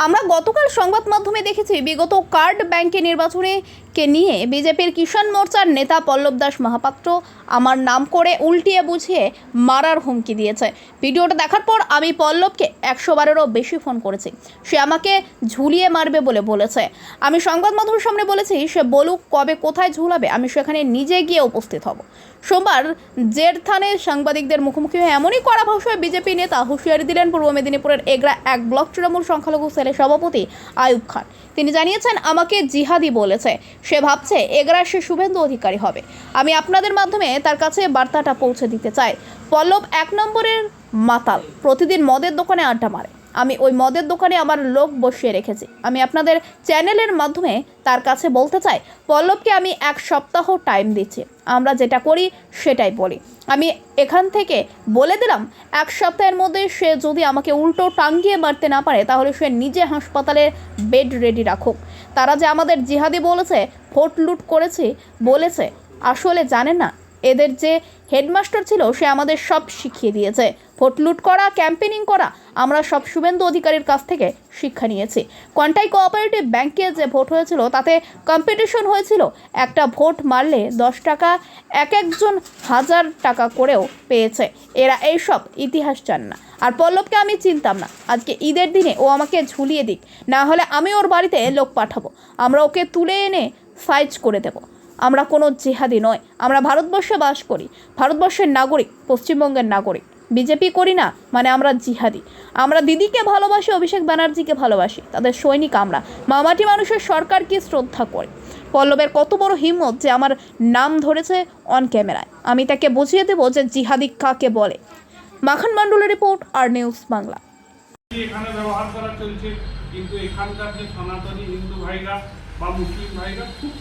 আমরা গতকাল সংবাদ মাধ্যমে দেখেছি বিগত কার্ড ব্যাংকে নির্বাচনে কে নিয়ে বিজেপির কিষাণ মোর্চার নেতা পল্লব দাস মহাপাত্র আমার নাম করে উল্টিয়ে বুঝিয়ে মারার হুমকি দিয়েছে। ভিডিওটা দেখার পর আমি পল্লবকে একশো বারেরও বেশি ফোন করেছি। সে আমাকে ঝুলিয়ে মারবে বলে বলেছে। আমি সংবাদ মাধ্যমের সামনে বলেছি, সে বলুক কবে কোথায় ঝুলাবে, আমি সেখানে নিজে গিয়ে উপস্থিত হব। সোমবার জের জেরথানে সাংবাদিকদের মুখোমুখি হয়ে এমনই কড়া ভাষায় বিজেপি নেতা হুঁশিয়ারি দিলেন পূর্ব মেদিনীপুরের এগরা এক ব্লক তৃণমূল সংখ্যালঘু সেলের সভাপতি আয়ুব খান। তিনি জানিয়েছেন, আমাকে জিহাদি বলেছে। সে ভাবছে এগরা সে শুভেন্দু অধিকারী হবে। আমি আপনাদের মাধ্যমে তার কাছে বার্তাটা পৌঁছে দিতে চাই। পল্লব এক নম্বরের মাতাল, প্রতিদিন মদের দোকানে আড্ডা মারে। আমি ওই মদের দোকানে আমার লোক বসিয়ে রেখেছি। আমি আপনাদের চ্যানেলের মাধ্যমে তার কাছে বলতে চাই, পল্লবকে আমি এক সপ্তাহ টাইম দিচ্ছি। আমরা যেটা করি, সেটাই বলি। আমি এখান থেকে বলে দিলাম, এক সপ্তাহের মধ্যে সে যদি আমাকে উল্টো টাঙ্গিয়ে মারতে না পারে, তাহলে সে নিজে হাসপাতালে বেড রেডি রাখুক। তারা যে আমাদের জিহাদি বলেছে, ভোট লুট করেছে, বলেছে, আসলে জানে না এদের যে হেডমাস্টার ছিল, সে আমাদের সব শিখিয়ে দিয়েছে। ভোট লুট করা ক্যাম্পেনিং করা, আমরা সব শুভেন্দু অধিকারীর কাছ থেকে শিক্ষা নিয়েছি। কন্টাই কোঅপারেটিভ ব্যাংকে যে ভোট হয়েছিল, তাতে কম্পিটিশন হয়েছিল। একটা ভোট মারলে দশ টাকা, এক একজন হাজার টাকা করেও পেয়েছে। এরা এইসব ইতিহাস জান না। আর পল্লবকে আমি চিনতাম না। আজকে ঈদের দিনে ও আমাকে ঝুলিয়ে দিক। না হলে আমি ওর বাড়িতে লোক পাঠাবো। আমরা ওকে তুলে এনে সাইজ করে দেবো। আমরা কোনো জেহাদি নয় আমরা ভারতবর্ষে বাস করি। ভারতবর্ষের নাগরিক, পশ্চিমবঙ্গের নাগরিক। বিজেপি করি না মানে আমরা জিহাদি। আমরা দিদিকে ভালোবাসি, অভিষেক ব্যানার্জিকে ভালোবাসি। তাদের সৈনিক আমরা। মামাটি মানুষের সরকারকে শ্রদ্ধা করি? পল্লবের কত বড় হিম্মত যে আমার নাম ধরেছে অন ক্যামেরায় আমি তাকে বুঝিয়ে দেবো যে জিহাদি কাকে বলে। মাখন মণ্ডলের রিপোর্ট, আর নিউজ বাংলা। এখানে ব্যবহার করা চলছে, কিন্তু এখানকার যে সনাতনী হিন্দু ভাইরা বা মুসলিম ভাইরা খুব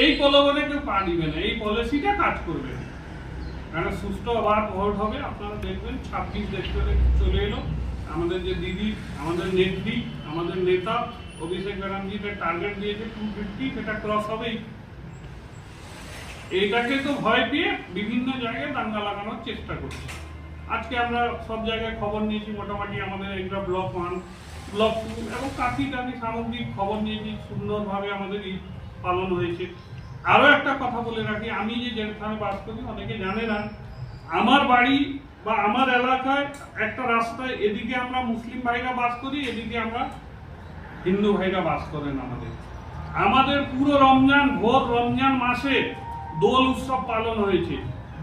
এই প্রলোভনে কেউ পা দিবে না, এই পলিসিটা কাজ করবে না। কারণ সুস্থ আবার ভোট হবে, আপনারা দেখবেন, ছাব্বিশ দেখতে চলে এলো। আমাদের যে দিদি, আমাদের নেত্রী, আমাদের নেতা, অভিষেক ব্যানার্জিতে টার্গেট দিয়েছে টু ফিফটি সেটা ক্রস হবেই। এইটাকে তো ভয় পেয়ে বিভিন্ন জায়গায় দাঙ্গা লাগানোর চেষ্টা করছে। আজকে আমরা সব জায়গায় খবর নিয়েছি, মোটামুটি আমাদের একটা ব্লক ওয়ান ব্লক টু এবং কাঠি কাঠি সামগ্রিক খবর নিয়েছি, সুন্দরভাবে আমাদের ঈদ পালন হয়েছে। আরও একটা কথা বলে রাখি, আমি যে যেখানে বাস করি, অনেকে জানে না, আমার বাড়ি বা আমার এলাকায় একটা রাস্তায় এদিকে আমরা মুসলিম ভাইরা বাস করি, এদিকে আমরা হিন্দু ভাইরা বাস করেন আমাদের। আমাদের পুরো রমজান ভোর, রমজান মাসে দোল উৎসব পালন হয়েছে।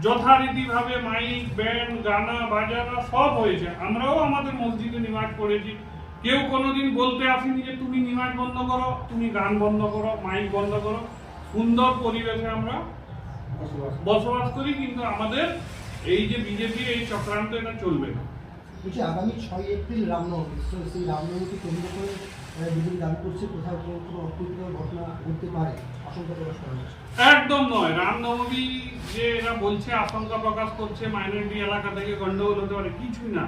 যথারীতিভাবে মাইক, ব্যান্ড, গানা, বাজানা সব হয়েছে। আমরাও আমাদের মসজিদে নিমাজ পড়েছি। কেউ কোনোদিন বলতে আসেনি যে তুমি নিমাজ বন্ধ করো তুমি গান বন্ধ করো মাইক বন্ধ করো। সুন্দর পরিবেশে আমরা বসবাস করি কিন্তু আমাদের এই যে বিজেপি এই চক্রান্ত এটা চলবে না। বলছি আগামী ছয় এপ্রিল রামনবমী তো সেই রামনবমীকে কেন্দ্র করে বিজেপি দাবি করছে কোথাও কোনো কোনো অপ্রীতিকর ঘটনা ঘটতে পারে আশঙ্কা প্রকাশ করা একদম নয় রামনবমী যে এরা বলছে আশঙ্কা প্রকাশ করছে মাইনরিটি এলাকা থেকে গন্ডগোল হতে পারে কিছুই না।